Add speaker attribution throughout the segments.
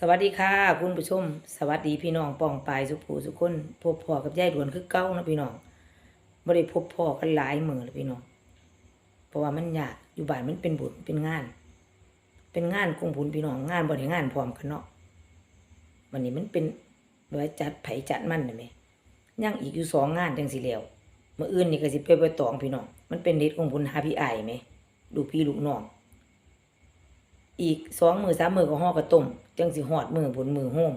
Speaker 1: สวัสดีค่ะ คุณผู้ชม สวัสดีพี่น้องปองปลายสุภูสุคนพบพ่อกับยายดวนคือเก้านะพี่น้องบ่ได้พบพ่อกันหลายมือแล้วพี่น้อง เพราะว่ามันยากอยู่บ้านมันเป็นบุญเป็นงาน เป็นงานของบุญพี่น้องงานบ่ได้งานพร้อมกันเนาะวันนี้มันเป็นไว้จัดไผจัดมันน่ะแหม่ยังอีกอยู่สองงานจังสิแล้วมื้ออื่นนี่ก็สิไปไปตองพี่น้องมันเป็นเด็ดของบุญหาพี่อ้ายแหมดูพี่ลูกน้อง อีกสองมือสามมือก็ห่อกระต้มจังสิหอดมือบุญมือโฮม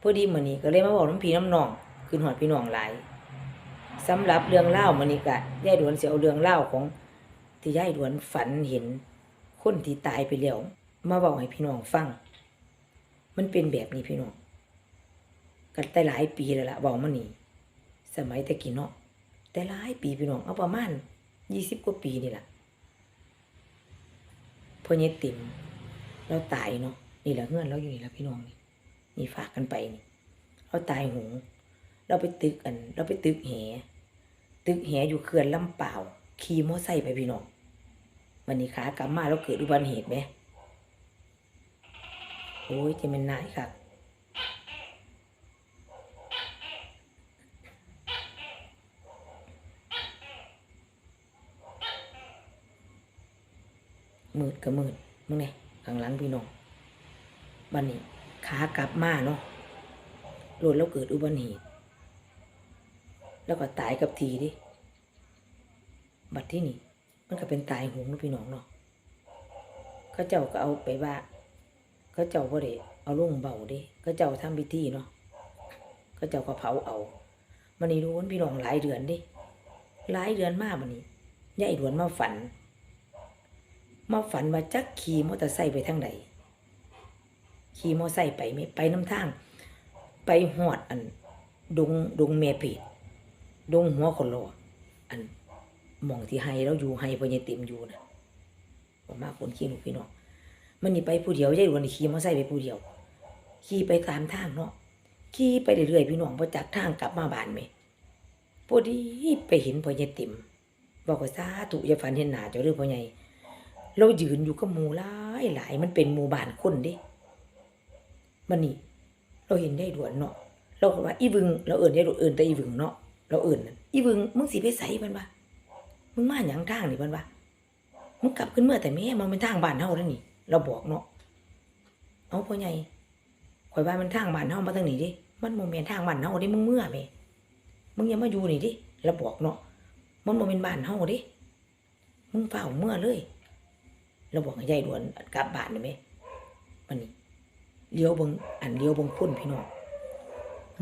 Speaker 1: พอดีมือนี้ก็เลยมาบอกน้ำพี่น้ำนองขึ้นหอดพี่น้องหลายสำหรับเรื่องเล่ามือนี้ก็ยายดวนเสิเอาเรื่องเล่าของ ที่ยายดวนฝันเห็น คนที่ตายไปแล้วมาบอกให้พี่น้องฟัง มันเป็นแบบนี้พี่น้องกันแต่หลายปีแล้วล่ะบอกมานี่สมัยแต่กี้เนาะแต่หลายปีพี่น้องเอาประมาณยี่สิบกว่าปีนี่แหละ พ่อเยติมเราตายเนาะนี่แหละเงื่อนเราอยู่นี่แหละพี่น้องนี่นี่ฝากกันไปนี่เราตายหงเราไปตึกอัน เราไปตึกแหตึกแหอยู่เขื่อนลำเปล่าขี่มอไซค์ไปพี่น้องวันนี้ขากลับมาเราเกิดอุบัติเหตุไหมโอ้ยจะเป็นนายครับ มืดก็มืดมึงเนี่ยข้างหลังพี่น้องบันนี้ขากลับมาเนาะรถเราเกิดอุบัติเหตุแล้วก็ตายกับทีดิบัดที่นี่ มันก็เป็นตายหงนะพี่น้องเนาะเขาเจ้าก็เอาไปว่าเขาเจ้าก็ได้เอาลงเบาดิเขาเจ้าทำพิธีเนาะเขาเจ้าก็เผาเอามันนี่รู้ว่าพี่น้องหลายเดือนดิหลายเดือนมากมันนี่ยายดวนมาฝัน มาฝันว่าจักขี่มอเตอร์ไซค์ไปทางใดขี่มอเตอร์ไซค์ไปไม่ไปน้ำทาง ไปหอดอันดงดงเมพีดดงหัวคนรออันหมองที่ให้เราอยู่ให้พญาติมอยู่นะผมมาคนขี่หนูกพี่น้องมันนี่ไปผู้เดียวยายดวนนี่ขี่มอเตอร์ไซค์ไปผู้เดียวขี่ไปตามทางเนาะขี่ไปเรื่อยๆพี่น้องพอจากทางกลับมาบ้านไหมพอดีไปเห็นพญาติมบอกว่าสาธุอย่าฝันเห็นหนาเจ้าเรื่องพ่อใหญ่ เรายืนอยู่กับหมู่หลายหลายมันเป็นหมู่บ้านคนเดิมันนี่เราเห็นได้ด่วนเนาะเราก็ว่าอีวึงเราเอิ่นได้ด่วนเอิ่นแต่อีวึงเนาะเราเอิ่นอีวึงมึงสิไปใส่มันวะมึงมาหยังทางนี่มันวะมึงกลับขึ้นเมื่อแต่แม่มันเป็นทางบ้านเฮาแล้วนี่ เราบอกเนาะเอาพ่อใหญ่ข่อยว่ามันทางบ้านเฮามาทางนี้ดิมันโมเมนทางบ้านเฮาดิมึงเมื่อแม่มึงอย่ามาอยู่นี่ดิเราบอกเนาะมันโมเมนบ้านเฮาดิมึงเฝ้าเมื่อเลย เราบอกให้ยายดวนกลับบ้านได้ไหมมันนี่เลี้ยวบงอันเลี้ยวบงคนพี่น้อง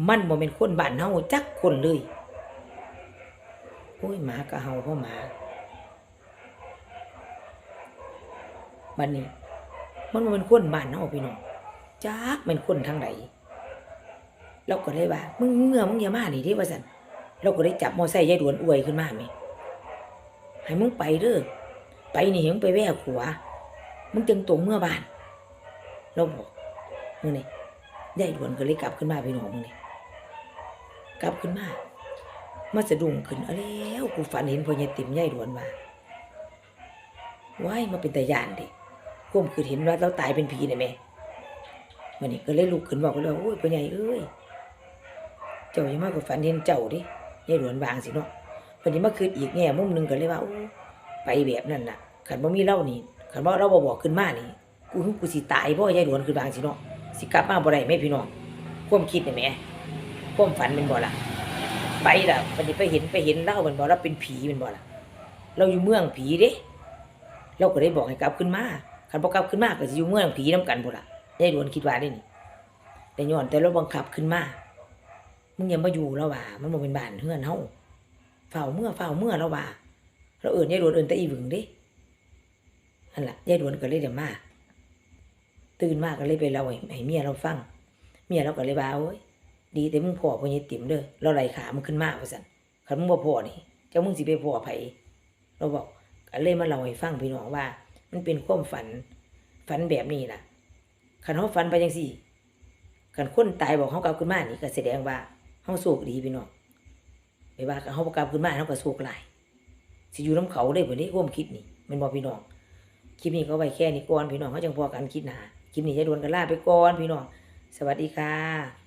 Speaker 1: มันบ่เป็นคนบ้านเฮาจักคนเลยโอ้ยหมากระเฮาเพราะหมาบัดนี้ มันบ่เป็นคนบ้านเฮาพี่น้องจักเป็นคนทางใดเราก็เลยว่ามึงเมื่อมึงอย่ามานี่เด้ว่าซั่นเราก็ได้จับมอไซค์ยายดวนอวยขึ้นมาแม่ให้มึงไปเด้อ ไปนี่เห็นไปแว่ขัวมึงจึงตรงเมื่อบานเราบอกมึงนี่ยายดวนก็เลยกลับขึ้นมาพี่น้องมึงนี่กลับขึ้นมามาสะดุ้งขึ้นเอาแล้วกูฝันเห็นพ่อใหญ่ติ๋มยายดวนว่าว้ายมาเป็นตาย่านดิก้มคือเห็นว่าเราตายเป็นผีนะแม่มันนี่ก็เลยลุกขึ้นบอกกันเลยโอ้ยพ่อใหญ่เอ้ยเจ้าอย่ามากับฝันเห็นเจ้าดิยายดวนวางสิเนาะวันนี้มาคืนอีกแง่มุมหนึ่งก็เลยว่าโอ้ ไปแบบนั้นน่ะขันบ่มีเล่านี่ขันว่าเราบ่บอกขึ้นมานี่กูกูสิตายบ่ยายหลวนคือบางสิเนาะสิกลับมาบ่ได้แม่พี่น้องความคิดนี่แหม่ความฝันเป็นบ่ล่ะไปล่ะวันนี้ไปเห็นไปเห็นเล่ามันบ่เราเป็นผีเป็นบ่ล่ะ เราอยู่เมืองผีเด้เราก็ได้บอกให้กลับขึ้นมาคันบ่กลับขึ้นมาก็สิอยู่เมืองผีนํกันบ่ล่ะยายหลวนคิดว่าได้นี่แต่ย้อนแต่เราบังคับขึ้นมามึงย่ามาอยู่แล้วว่า มันบ่เป็นบ้านเฮือนเฮาเฝ้าเมื่อเฝ้าเมื่อแล้วว่า เราเอื่นยายดวนเอื่นแต่อีหวึงดิอันละยายดวนก็เลยเดี๋ยวมาตื่นมากก็เลยไปเล่าให้ให้เมียเราฟัง เมียเราก็เลยว่าโอ้ยดีแต่มึงพ่อพญติ๋มเด้อเราไหลขามึงขึ้นมาว่าซั่นคันมึงบ่พ่อนี่เจ้ามึงสิไปพ่อไผเราบอกก็เลยมาเล่าให้ฟังพี่น้องว่า มันเป็นความฝันฝันแบบนี้ล่ะคันเฮาฝันไปจังซี่คันคนตายบอกเฮากลับขึ้นมานี่ก็แสดงว่าเฮาโชคดีพี่น้องไปว่าคันเฮากลับขึ้นมาเฮาก็โชคหลาย สิอยู่น้ำเขาได้เพื่อนที่ร่วมคิดนี่มันบอกพี่น้องคลิปนี้ก็ไว้แค่นี้ก่อนพี่น้องเขาจังพอกันคิดหนาคลิปนี้จะดวนกันลาไปก่อนพี่น้องสวัสดีค่ะ